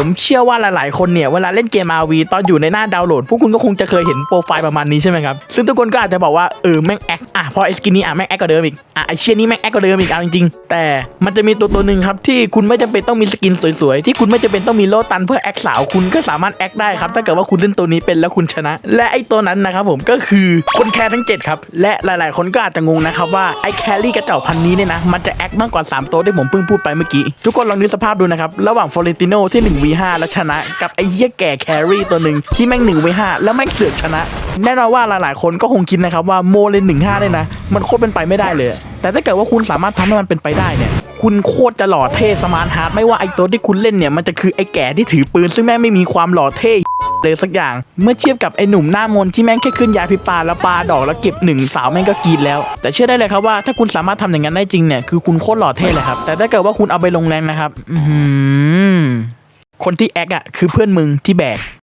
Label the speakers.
Speaker 1: ผมเชื่อว่าหลายๆ คนเนี่ยเวลาเล่นเกม RV ตอนอยู่ในหน้าดาวน์โหลด พวกคุณก็คงจะเคยเห็นโปรไฟล์ประมาณนี้ใช่ไหมครับ ซึ่งทุกคนก็อาจจะบอกว่าเออแม่งแอคอะพอไอสกินนี้อะแม่งแอคกว่าเดิมอีกอะไอเชียนี้แม่งแอคกว่าเดิมอีกเอาจริงๆแต่มันจะมีตัวตัวหนึ่งครับที่คุณไม่จำเป็นต้องมีสกินสวยๆที่คุณไม่จำเป็นต้องมีโลตันเพื่อแอคสาวคุณก็สามารถแอคได้ครับถ้าเกิดว่าคุณเล่นตัวนี้เป็นแล้วคุณชนะ และไอตัวนั้นนะครับผมก็คือคนแคร์ทั้ง 7 ครับและหลาย ๆ คนก็อาจจะงงนะครับว่าไอแครี่กระเจ้าพันนี้เนี่ยนะมันจะแอคมากกว่า 3 ตัวที่ผมเพิ่งพูดไปเมื่อกี้ทุกคนลองนึกสภาพดูนะครับระหว่างฟลอเรนติโนที่ 1v5 แล้วชนะ กับไอ้เหี้ยแก่แครี่ตัวหนึ่งที่แม่ง 1v5 แล้วแม่งเสือกชนะ แน่นอนว่าหลายๆ คนก็คงคิดนะครับว่าโมเลนหนึ่งห้าเนี่ยนะ มันโคตรเป็นไปไม่ได้เลย แต่ถ้าเกิดว่าคุณสามารถทำให้มันเป็นไปได้เนี่ยคุณโคตรจะหล่อเท่สมาร์ทฮาร์ดไม่ว่าไอ้ตัวที่คุณเล่นเนี่ยมันจะคือไอ้แก่ที่ถือปืน ซึ่งแม่งไม่มีความหล่อเท่เลยสักอย่าง เมื่อเทียบกับไอ้หนุ่มหน้ามนที่แม่งแค่ขึ้นยาพิปาแล้วปาดอกแล้วเก็บหนึ่งสาวแม่งก็กรีดแล้ว แต่เชื่อได้เลยครับว่าถ้าคุณสามารถทำอย่างนั้นได้จริงเนี่ยคือคุณโคตรหล่อเท่เลยครับแต่ถ้าเกิดว่าคุณเอาไปลงแรงนะครับ อื คนที่แอคอะคือเพื่อนมึงที่แบก